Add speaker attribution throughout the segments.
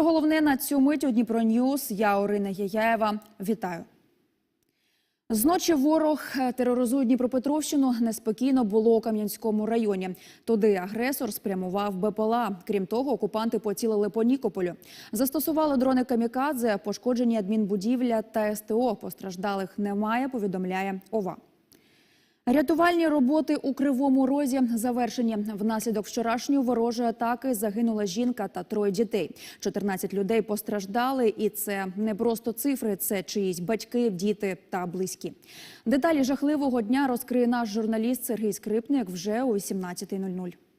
Speaker 1: Про головне на цю мить у Дніпро Ньюс. Я Орина Яяєва. Вітаю. Зночі ворог тероризує Дніпропетровщину. Неспокійно було у Кам'янському районі. Туди агресор спрямував БПЛА. Крім того, окупанти поцілили по Нікополю. Застосували дрони камікадзе, пошкоджені адмінбудівля та СТО. Постраждалих немає. Повідомляє ОВА. Рятувальні роботи у Кривому Розі завершені. Внаслідок вчорашньої ворожої атаки загинула жінка та троє дітей. 14 людей постраждали, і це не просто цифри, це чиїсь батьки, діти та близькі. Деталі жахливого дня розкриє наш журналіст Сергій Скрипник вже о 18.00.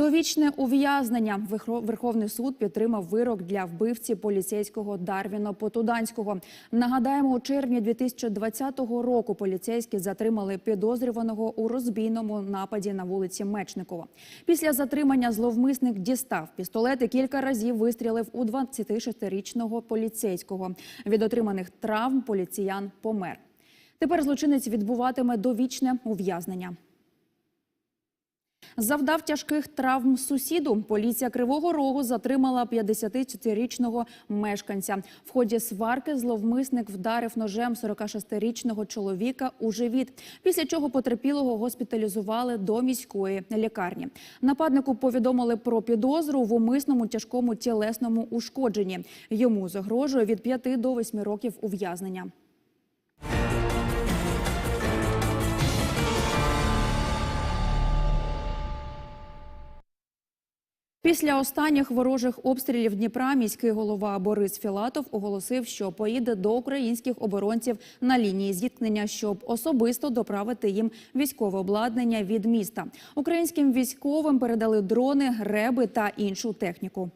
Speaker 1: Довічне ув'язнення Верховний суд підтримав вирок для вбивці поліцейського Дарвіна Потуданського. Нагадаємо, у червні 2020 року поліцейські затримали підозрюваного у розбійному нападі на вулиці Мечникова. Після затримання зловмисник дістав пістолет і кілька разів вистрілив у 26-річного поліцейського. Від отриманих травм поліціян помер. Тепер злочинець відбуватиме довічне ув'язнення. Завдав тяжких травм сусіду. Поліція Кривого Рогу затримала 54-річного мешканця. В ході сварки зловмисник вдарив ножем 46-річного чоловіка у живіт, після чого потерпілого госпіталізували до міської лікарні. Нападнику повідомили про підозру в умисному тяжкому тілесному ушкодженні. Йому загрожує від 5 до 8 років ув'язнення. Після останніх ворожих обстрілів Дніпра міський голова Борис Філатов оголосив, що поїде до українських оборонців на лінії зіткнення, щоб особисто доправити їм військове обладнання від міста. Українським військовим передали дрони, реби та іншу техніку.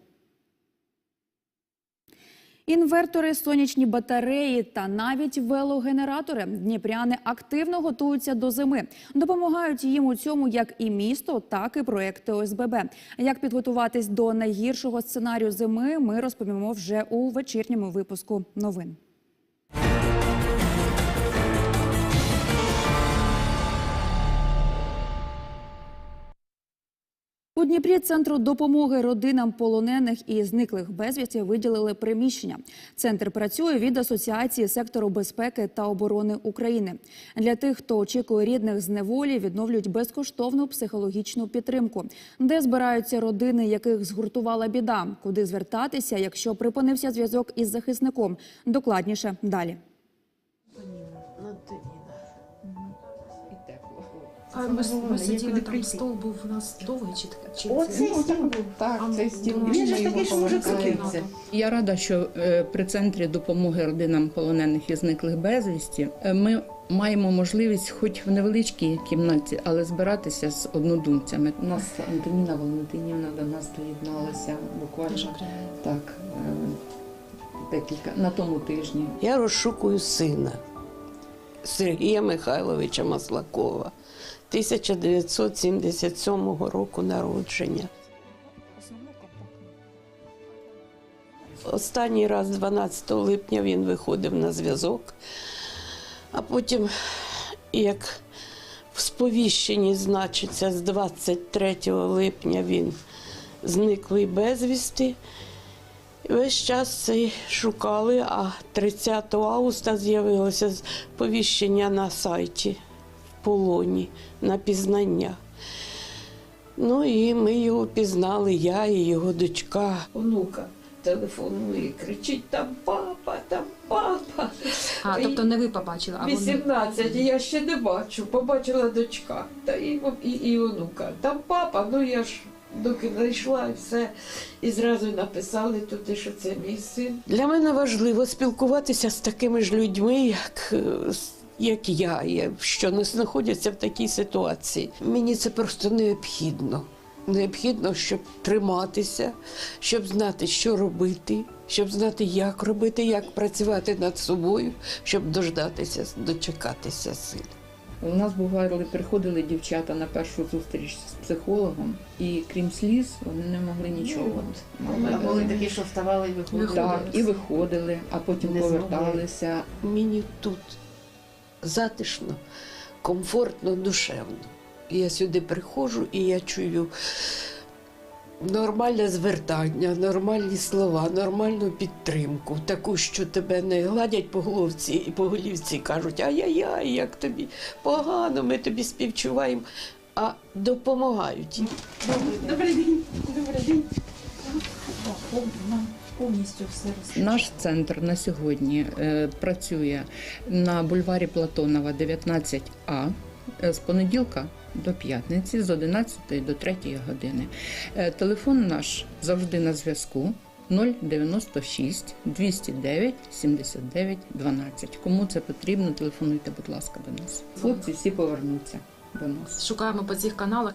Speaker 1: Інвертори, сонячні батареї та навіть велогенератори. Дніпряни активно готуються до зими. Допомагають їм у цьому як і місто, так і проекти ОСББ. Як підготуватись до найгіршого сценарію зими, ми розповімо вже у вечірньому випуску новин. У Дніпрі центру допомоги родинам полонених і зниклих безвісті виділили приміщення. Центр працює від Асоціації сектору безпеки та оборони України. Для тих, хто очікує рідних з неволі, відновлюють безкоштовну психологічну підтримку, де збираються родини, яких згуртувала біда, куди звертатися, якщо припинився зв'язок із захисником. Докладніше далі.
Speaker 2: А ми, ми сиділи там, стол був у нас довгий чи, чи
Speaker 3: Оце
Speaker 2: це?
Speaker 3: стіл був.
Speaker 4: Так,
Speaker 2: А,
Speaker 4: цей стіл
Speaker 2: ну,
Speaker 3: він же ж такий, що може
Speaker 4: повертається. Я рада, що е, при центрі допомоги родинам полонених і зниклих безвісті е, ми маємо можливість, хоч в невеличкій кімнаті, але збиратися з однодумцями. У нас Антоніна Валентинівна до нас доєдналася буквально так. е, Декілька на тому тижні.
Speaker 3: Я розшукую сина Сергія Михайловича Маслакова, 1977 року народження. Останній раз, 12 липня, він виходив на зв'язок, а потім, як в сповіщенні значиться, з 23 липня він зниклий безвісти. Весь час цей шукали, а 30 августа з'явилося сповіщення на сайті полоні на пізнання. Ну і ми його пізнали, я і його дочка. Онука телефонує, кричить: там папа, там папа.
Speaker 2: А, тобто не ви побачили, а вони.
Speaker 5: 18, я ще не бачу. Побачила дочка та і, і, і онука. Там папа, ну я ж доки знайшла і все. І зразу написали туди, що це мій син.
Speaker 3: Для мене важливо спілкуватися з такими ж людьми, як, е, с- як я, що не знаходяться в такій ситуації. Мені це просто необхідно. Необхідно, щоб триматися, щоб знати, що робити, щоб знати, як робити, як працювати над собою, щоб дождатися, дочекатися сил.
Speaker 4: У нас бували, приходили дівчата на першу зустріч з психологом, і крім сліз, вони не могли нічого.
Speaker 6: А були такі, що вставали і виходили.
Speaker 4: Так, і виходили, а потім
Speaker 6: Не змогли.
Speaker 4: поверталися.
Speaker 3: Мені тут затишно, комфортно, душевно. Я сюди приходжу і я чую нормальне звертання, нормальні слова, нормальну підтримку, таку, що тебе не гладять по головці і по голівці кажуть, ай-яй-яй, як тобі погано, ми тобі співчуваємо, а допомагають.
Speaker 5: Нам повністю все розповідає.
Speaker 4: Наш центр на сьогодні е, працює на бульварі Платонова 19А е, з понеділка до п'ятниці з 11 до 3 години. Е, Телефон наш завжди на зв'язку. 096 209 79 12. Кому це потрібно, телефонуйте, будь ласка, до нас. Хлопці всі повернуться до нас.
Speaker 5: Шукаємо по цих каналах.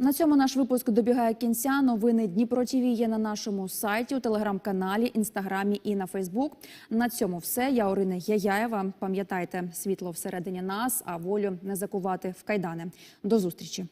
Speaker 1: На цьому наш випуск добігає кінця. Новини Дніпро ТВ є на нашому сайті, у телеграм-каналі, інстаграмі і на Фейсбук. На цьому все. Я Орина Яяєва. Пам'ятайте, світло всередині нас, а волю не закувати в кайдани. До зустрічі.